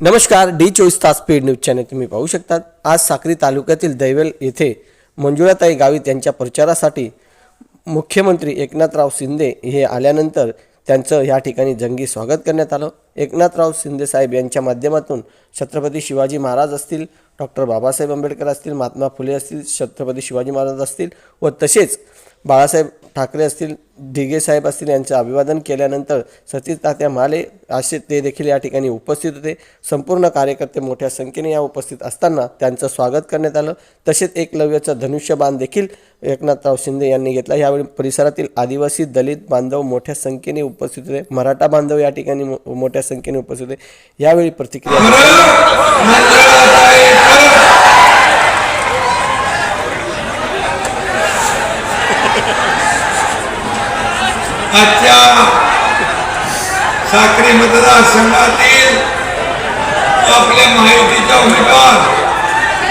नमस्कार डी चोवीस तास पेड न्यूज चॅनल तुम्ही पाहू शकतात. आज साक्री तालुक्यातील दैवेल येथे मंजुळाताई गावित यांच्या प्रचारासाठी मुख्यमंत्री एकनाथराव शिंदे हे आल्यानंतर त्यांचं या ठिकाणी जंगी स्वागत करण्यात आलं. एकनाथराव शिंदे साहेब यांच्या माध्यमातून छत्रपती शिवाजी महाराज असतील डॉक्टर बाबासाहेब आंबेडकर असतील महात्मा फुले असतील छत्रपती शिवाजी महाराज असतील व तसेच बाळासाहेब ठाकरे असतील ढिगे साहेब असतील यांचं अभिवादन केल्यानंतर सतीश तात्या माले असे ते देखील या ठिकाणी उपस्थित होते. संपूर्ण कार्यकर्ते मोठ्या संख्येने या उपस्थित असताना त्यांचं स्वागत करण्यात आलं. तसेच एकलव्याचं धनुष्यबाण देखील एकनाथराव शिंदे यांनी घेतला. यावेळी परिसरातील आदिवासी दलित बांधव मोठ्या संख्येने उपस्थित होते. मराठा बांधव या ठिकाणी मो- मोठ्या संख्येने उपस्थित होते. यावेळी प्रतिक्रिया आजच्या साक्री मतदारसंघातील आपल्या माहितीच्या उमेदवार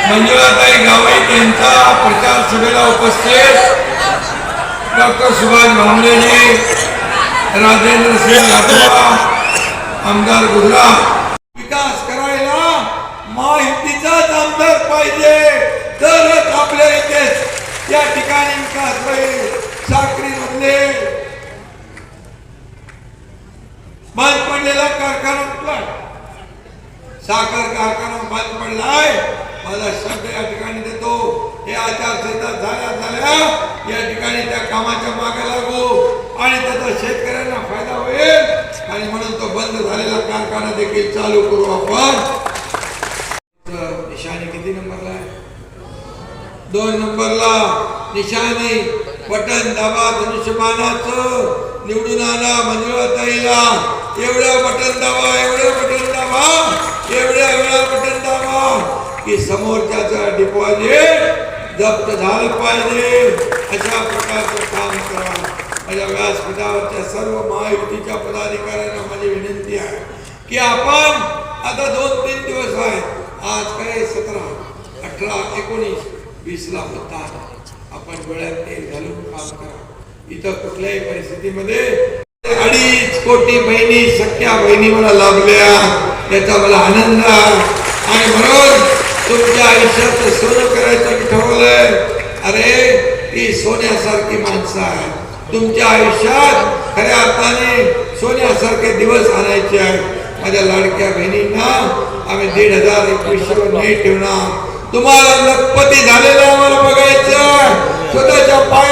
मंजुळाताई गावाईत यांचा प्रचार सभेला उपस्थित. डॉक्टर सुभाष भामरेजी राजेंद्र सिंग राठोड आमदार गुजरात विकास करायला माहितीचाच आमदार पाहिजे. तरच आपल्या इथे या ठिकाणी विकास होईल. साक्री बंद पडलेला कारखाना कुठला? साखर कारखाना बंद पडलाय माझा शब्द या ठिकाणी देतो. हे आचारसंहिता झाल्या झाल्या. या ठिकाणी त्या कामाच्या मागे लागू. आणि त्याचा शेतकऱ्यांना फायदा होईल. आणि म्हणून तो बंद झालेला कारखाना देखील चालू करू आपण. निशाणी किती नंबरला आहे? दोन नंबरला. निशाणी. बटन दाबा धनुष्यबाणाचं. निवडून आला मंजुळा ताईला. एवढ्या बटन दाबा एवढ्या बटन दाबा एवढ्या वेळा बटन दाबा की समोरच्याचं डिपॉझिट जप्त झालं पाहिजे. अशा प्रकारचं काम करा. माझ्या व्यासपीठावरच्या सर्व महायुतीच्या पदाधिकाऱ्यांना माझी विनंती आहे की आपण आता दोन तीन दिवस आहेत आज काय सतरा अठरा एकोणीस वीसला होता आपण वेळात तेल घालून काम करा. इथं कुठल्याही परिस्थितीमध्ये अडीच कोटी बहिणी सख्या बहिणी मला लाभल्या. याचा मला आनंद आहे. आणि म्हणून तुमच्या आयुष्यात सोनं करायचं ठरवलंय. अरे ती सोन्यासारखी माणसं आहे तुमच्या आयुष्यात खऱ्या अर्थाने सोन्यासारखे दिवस आणायचे आहेत. माझ्या लाडक्या बहिणींना आम्ही दीड हजार एकवीसशे नाही ठेवणार. तुम्हाला लखपती झालेलं आम्हाला बघायचं स्वतःच्या पाय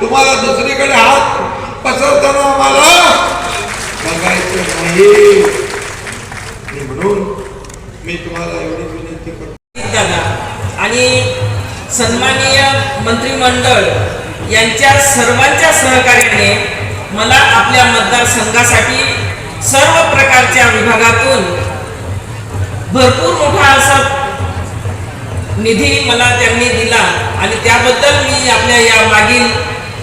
तुम्हाला दुसरीकडे हात पसरताना आम्हाला बघायचं नाही. आणि म्हणून मी तुम्हाला एवढी विनंती करतो. आणि सन्माननीय मंत्रिमंडळ यांच्या सर्वांच्या सहकार्याने मला आपल्या मतदारसंघासाठी सर्व प्रकारच्या विभागातून भरपूर मोठा असा निधी मला त्यांनी दिला. आणि त्याबद्दल मी आपल्या या मागील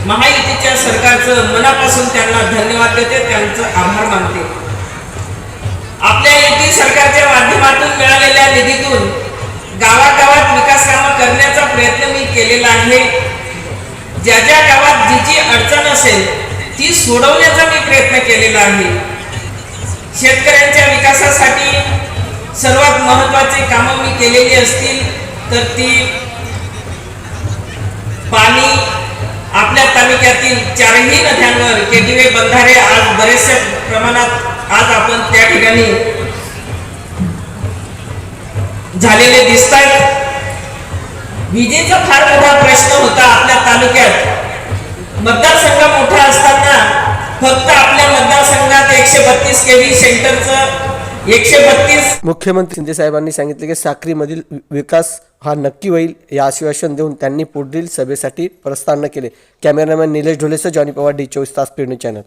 महायुतीच्या सरकारचं मनापासून त्यांना धन्यवाद देते त्यांचं आभार मानते. आपल्या युती सरकारच्या माध्यमातून मिळालेल्या निधीतून गावागावात विकास कामं करण्याचा प्रयत्न मी केलेला आहे. ज्या ज्या गावात जी जी अडचण असेल ती सोडवण्याचा मी प्रयत्न केलेला आहे. शेतकऱ्यांच्या विकासासाठी सर्वात महत्त्वाचे कामं मी केलेली असतील तर ती तालुक्यातील चारही नद्यांवर केटीवे बंधारे आज बरेचशा प्रमाणात आज आपण त्या ठिकाणी झालेले दिसत आहेत विजेचा फार मोठा प्रश्न होता आपल्या तालुक्यात. मतदारसंघ मोठा असताना फक्त आपल्या मतदारसंघात एकशे बत्तीस केव्ही सेंटरचं मुख्यमंत्री शिंदे साहेबांनी सांगितले की साक्रीमधील विकास हा नक्की होईल या आश्वासन देऊन त्यांनी पुढील सभेसाठी प्रस्थान केले. कॅमेरामॅन निलेश ढोलेसह जॉनी पवार डी चोवीस तास पेड चॅनल.